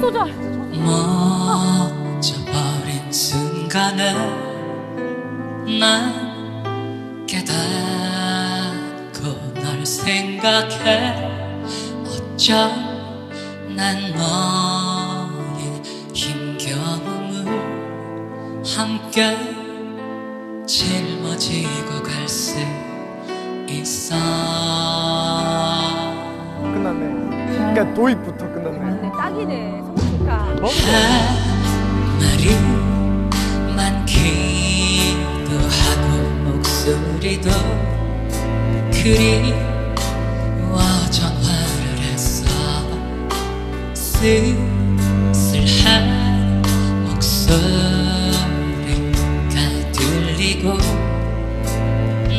소절. 멈춰버린 순간에 난 깨닫고 널 생각해 어쩜 난 너의 힘겨움을 함께 짊어지고 갈 수 있어 끝났네. 그러니까 도입부터 끝났네. 네, 딱이네. 성숙가. 할 말이 많기도 하고 목소리도 그리워 전화를 했어 쓸쓸한 목소리가 들리고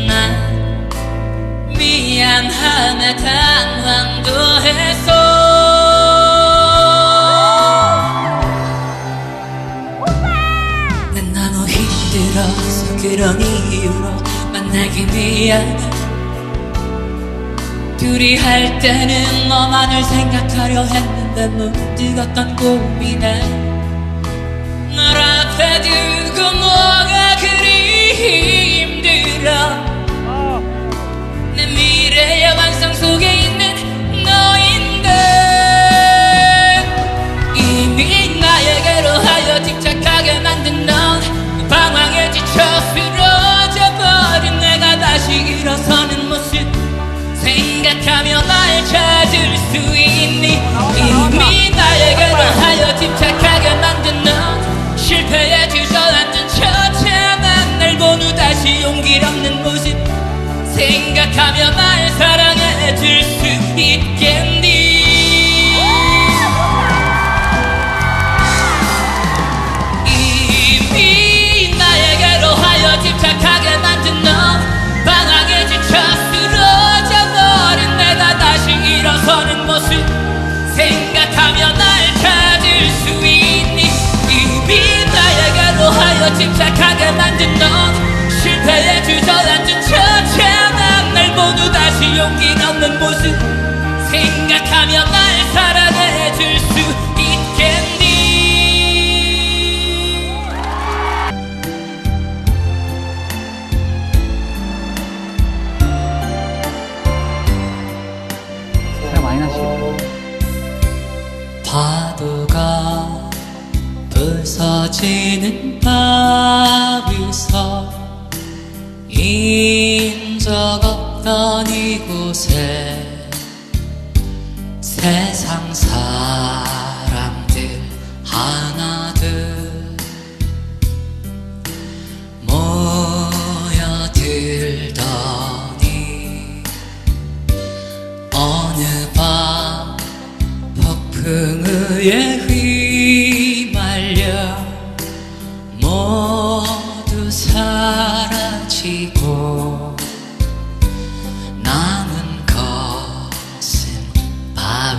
난 미안함에 당 미안해 둘이 할 때는 너만을 생각하려 했는데 문득 어떤 고민에 널 앞에 두고 뭐가 그리 힘들어. 내 미래의 완성 속에 있는 너인데. 이미 나에게로 하여 집착하게 만든 생각하며 날 찾을 수 있니 착하게 만든 넌 실패에 주저앉은 처참한 날 모두 다시 용기 없는 모습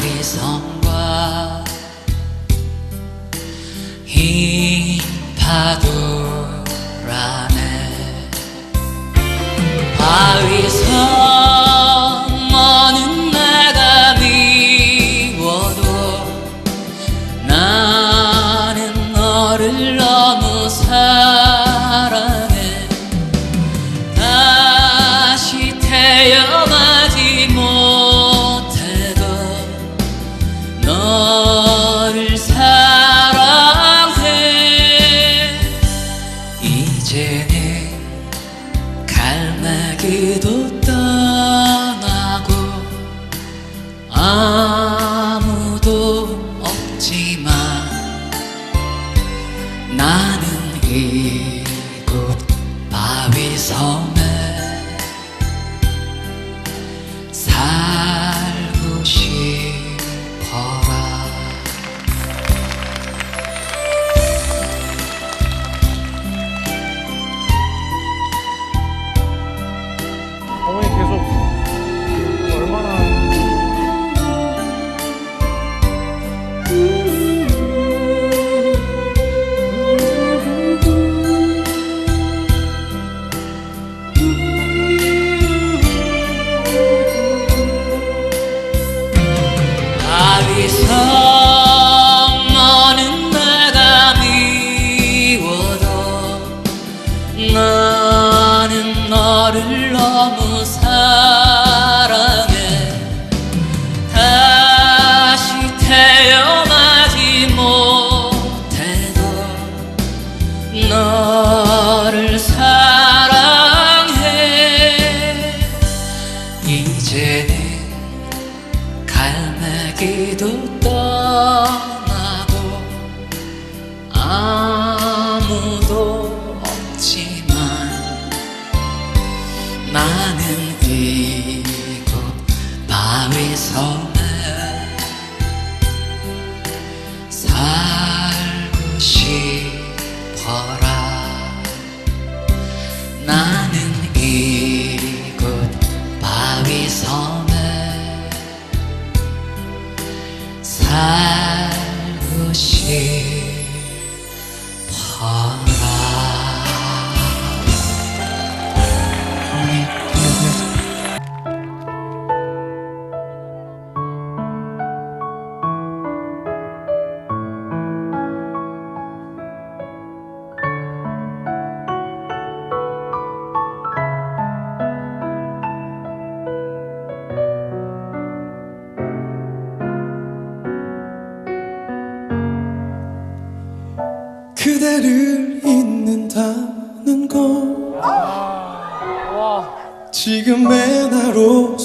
위섬과 흰 파도 바위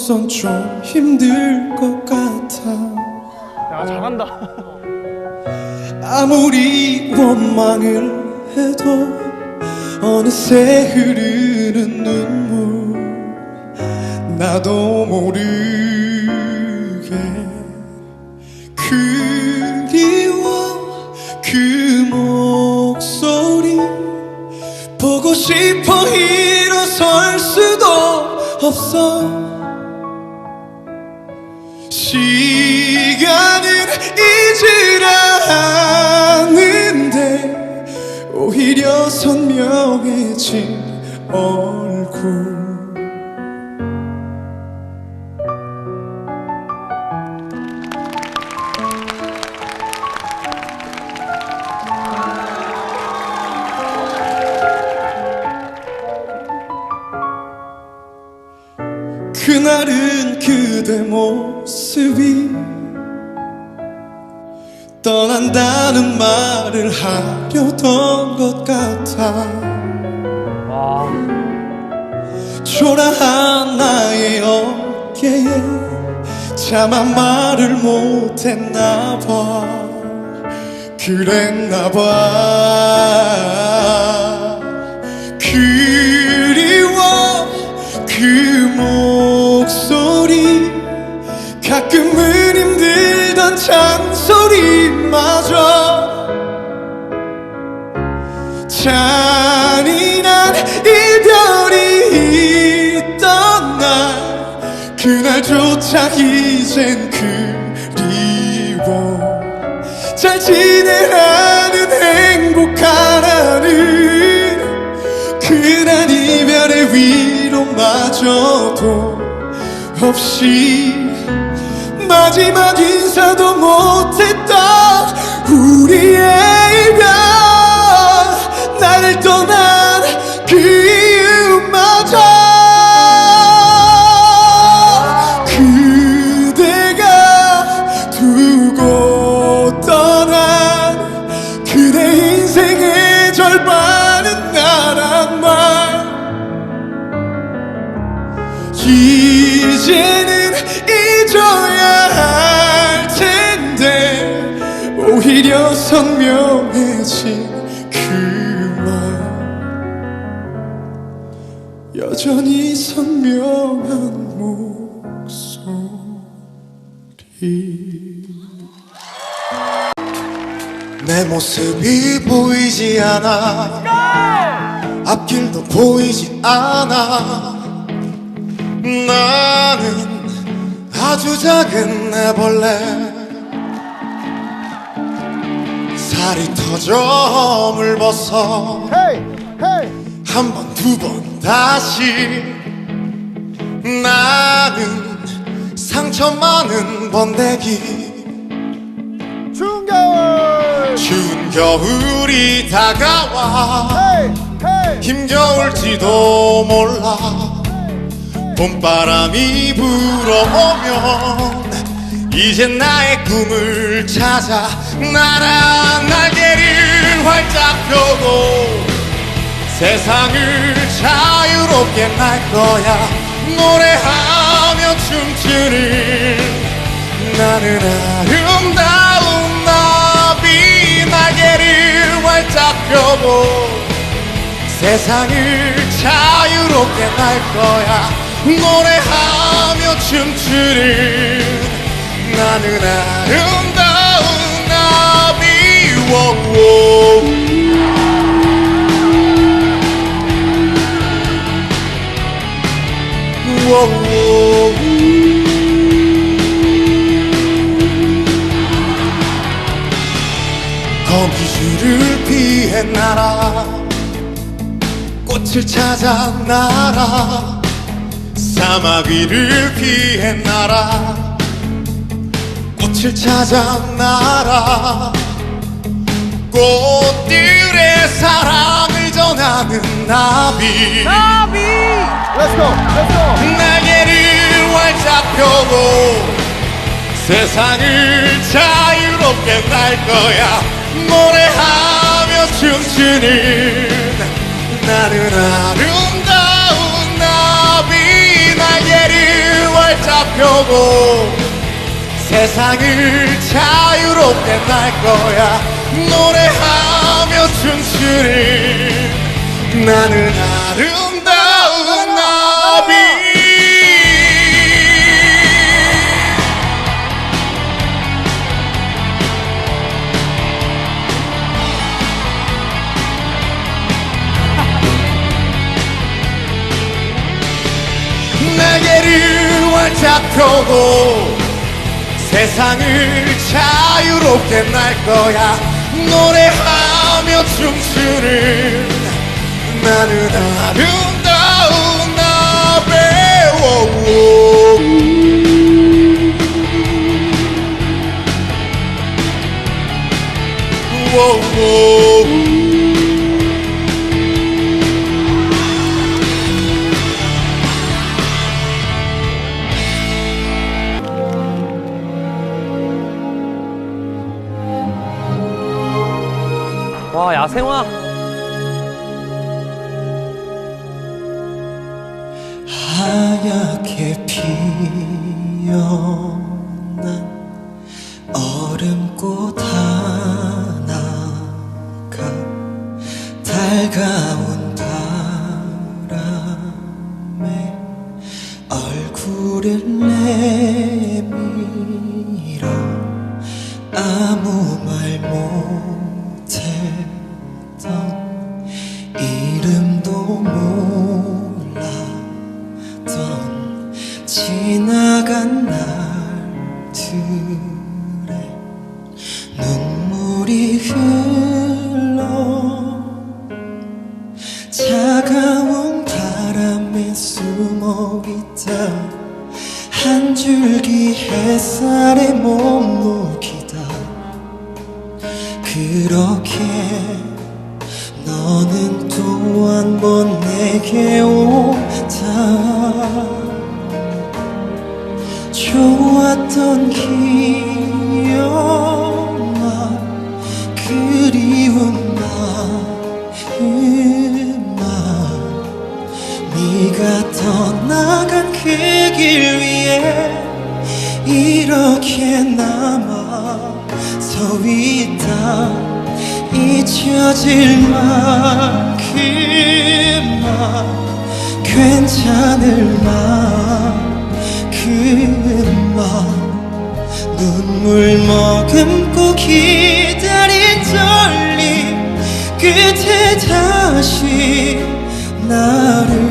나로선 좀 힘들 것 같아. 야 잘한다. 아무리 원망을 해도 어느새 흐르는 눈물 나도 모르게 그리워. 그 목소리 보고 싶어 일어설 수도 없어 시간은 잊으라는데 오히려 선명해진 얼굴 말을 하려던 것 같아. 초라한 나의 어깨에 차마 말을 못했나 봐. 그랬나 봐. 그리워 그 목소리. 가끔은 힘들던 잔소리마저 잔인한 이별이 있던 날 그날조차 이젠 그리워. 잘 지내라는 하늘 그날 이별의 위로마저도 없이 마지막 인사도 못했던 우리의 길도 보이지 않아. 나는 아주 작은 애벌레. 살이 터져 물벗어 한번 두 번 다시. 나는 상처 많은 번데기. 추운 겨울. 추운 겨울이 다가와. 헤이 힘겨울지도 몰라. 봄바람이 불어오면 이제 나의 꿈을 찾아 날아 날개를 활짝 펴고 세상을 자유롭게 날 거야. 노래하며 춤추는 나는 아름다운 나비 날개를 활짝 펴고 세상을 자유롭게 날 거야. 노래하며 춤추는 나는 아름다운 나비. 워워 워워 거미줄을 피해 날아 꽃을 찾아 날아 사막 위를 피해 날아 꽃을 찾아 날아 꽃들의 사랑을 전하는 나비. 나비! Let's go. Let's go. 날개를 활짝 펴고 세상을 자유롭게 날 거야. 노래하며 춤추는 나는 아름다운 나비 날개를 활짝 펴고 세상을 자유롭게 날 거야. 노래하며 춤추는 나는 아름다운 활짝 펴고 세상을 자유롭게 날 거야. 노래하며 춤추는 나는 아름다운 나비 워워 워 워와 날 괜찮을 만큼만. 눈물 머금고 기다린 떨림 끝에 다시 나를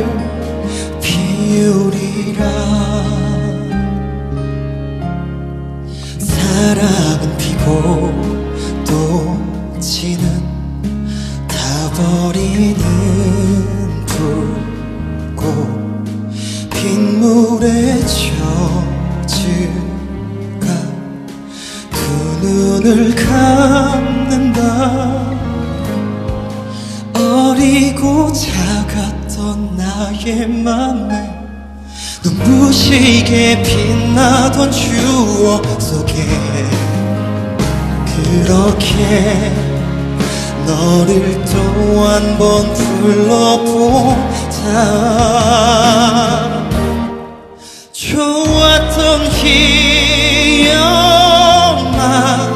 어리고 작았던 나의 맘에 눈부시게 빛나던 추억 속에 그렇게 너를 또 한 번 불러보자. 좋았던 기억만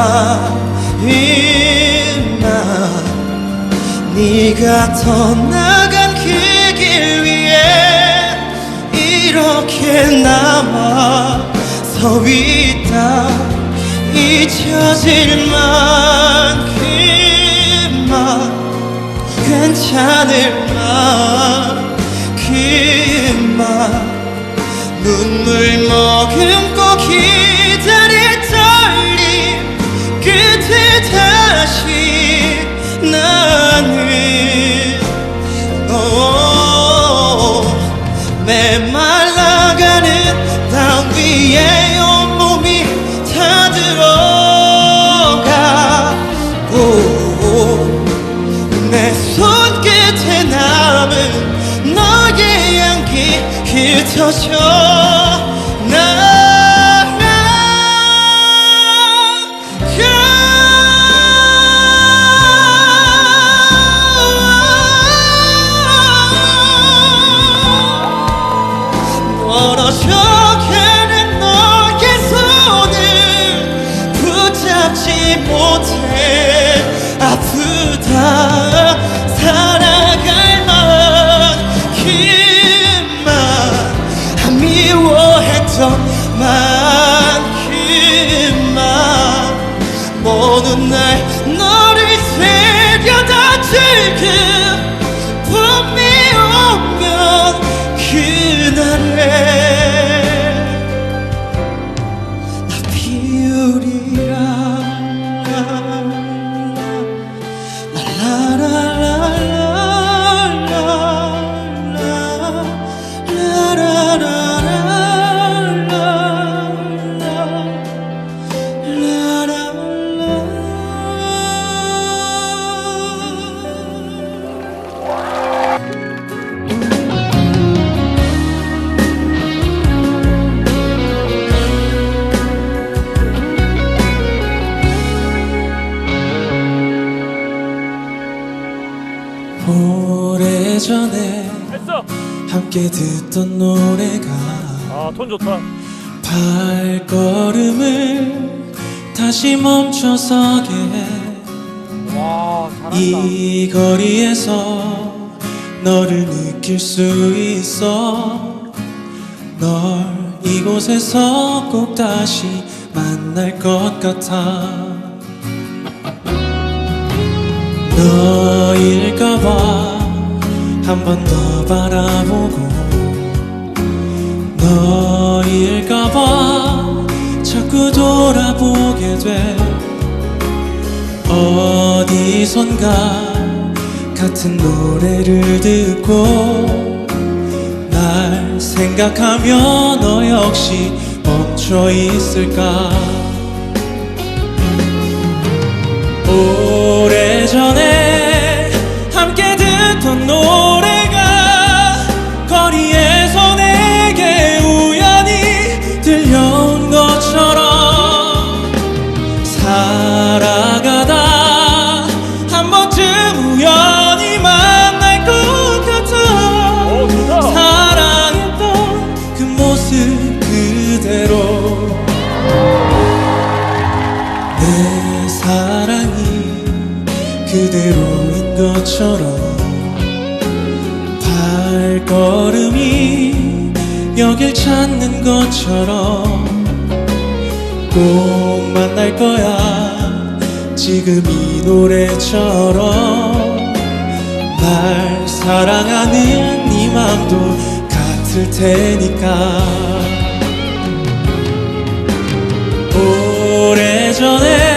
마음만 네가 떠나간 그 길 위에 이렇게 남아 서 있다. 잊혀질 만큼만 괜찮을 만큼만 눈물 머금고 기다릴 나는 오, 메말라가는 땅 위에 온몸이 다 들어가고 내 손끝에 남은 너의 향기 흩어져 발걸음을 다시 멈춰서게 해. 와. 이 거리에서 너를 느낄 수 있어 널 이곳에서 꼭 다시 만날 것 같아 너일까봐 한 번 더 바라보고 너일까봐 자꾸 돌아보게 돼. 어디선가 같은 노래를 듣고 날 생각하며 너 역시 멈춰 있을까? 오래전에 처럼 꼭 만날 거야. 지금 이 노래처럼 날 사랑하는 네 맘도 같을 테니까. 오래전에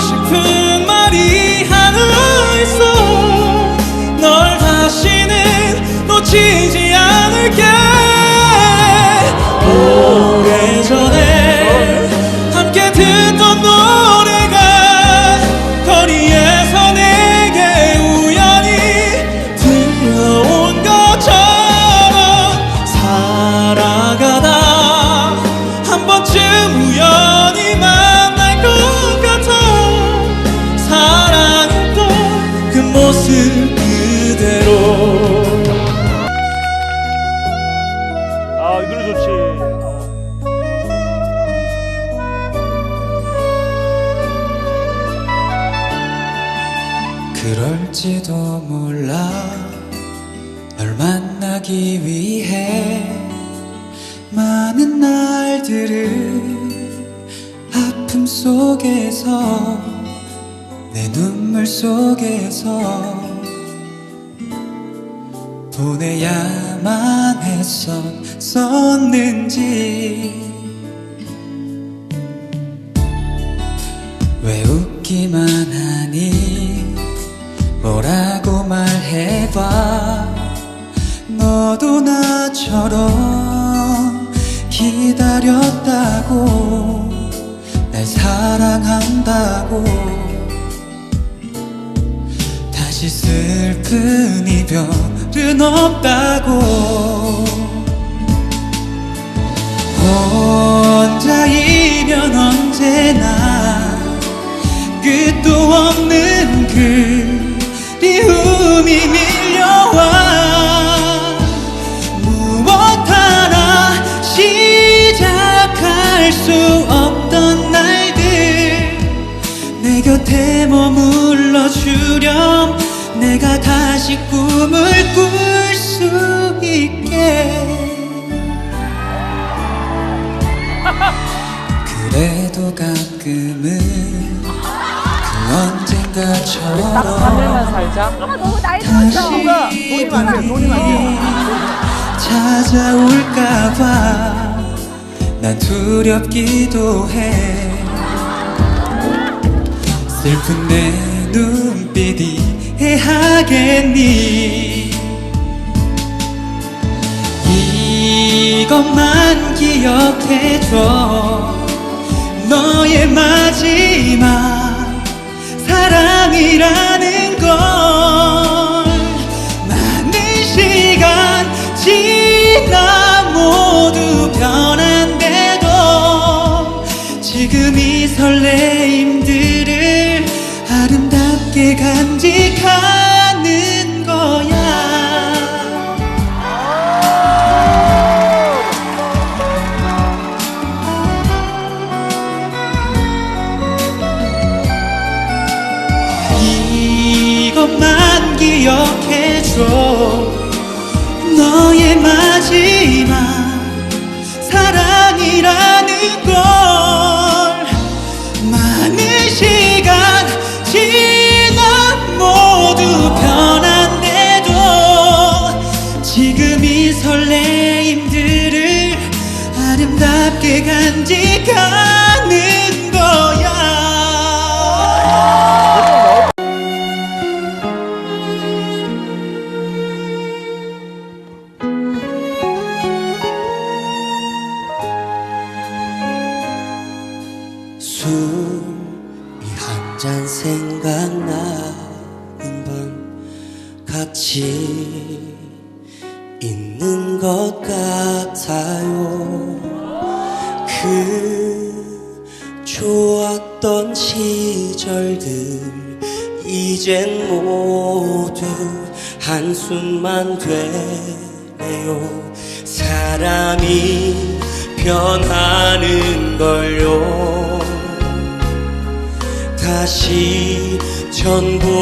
싶은 말이 하나 많은 날들을 아픔 속에서 내 눈물 속에서 보내야만 했었었는지. 왜 웃기만 하니? 뭐라고 말해봐. 너도 나처럼 기다렸다고 날 사랑한다고. 다시 슬픈 이별은 없다고. 혼자이면 언제나 끝도 없는 그리움 다시 꿈을 꿀 수 있게. 그래도 가끔은 그 언젠가처럼 아, 너무 나이 들었어. 다시 찾아올까봐 난 두렵기도 해. 슬픈 내 눈빛이 해 하겠니? 이것만 기억해줘. 너의 마지막 아름답게 간직하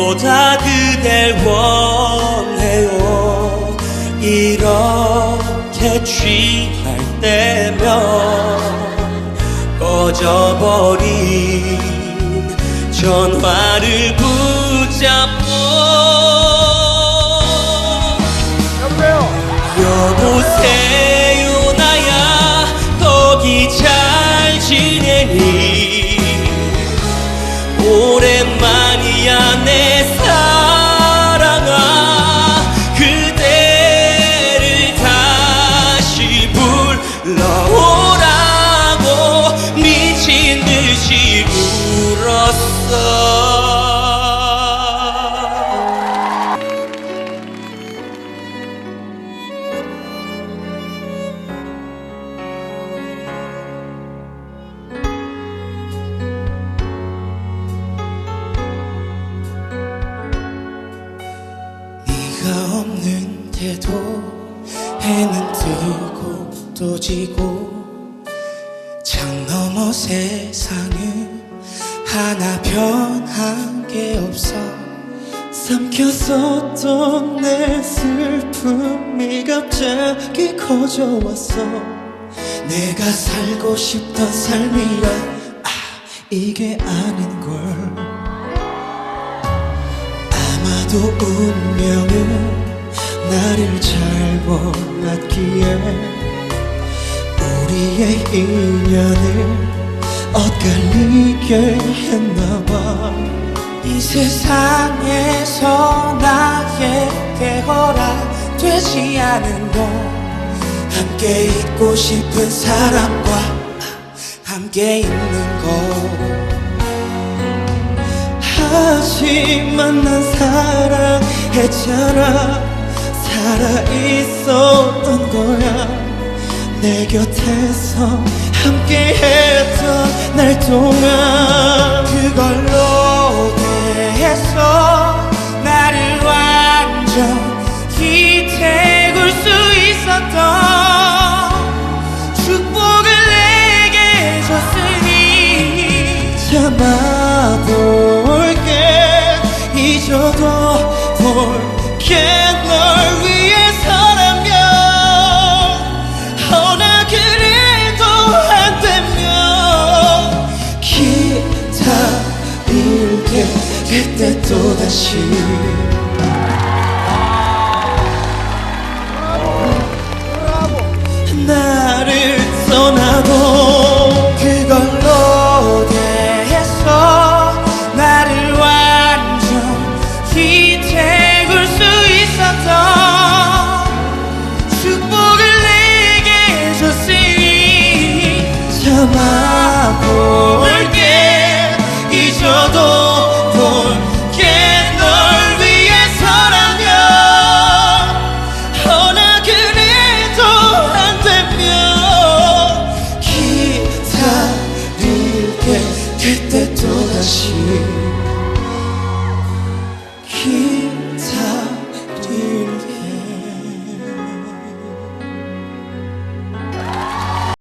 보다 그댈 원해요. 이렇게 취할 때면 꺼져버린 전화 뜨고 또 지고 창 너머 세상은 하나 변한 게 없어. 삼켰었던 내 슬픔이 갑자기 커져왔어. 내가 살고 싶던 삶이라 아 이게 아닌걸. 아마도 운명은 나를 잘 몰랐기에 우리의 인연을 엇갈리게 했나봐. 이 세상에서 나에게 허락되지 않은 너 함께 있고 싶은 사람과 함께 있는 것. 하지만 난 사랑했잖아. 살아있었던 거야 내 곁에서 함께했던 날 동안 그걸로 대해서 나를 완전히 태울 수 있었던 축복을 내게 줬으니 참아볼게. 잊어도 볼게 기다릴게 그때 또다시. 나를 떠나도 그걸로 대해서 나를 완전히 태울 수 있었던 축복을 내게 줬으니 참아볼게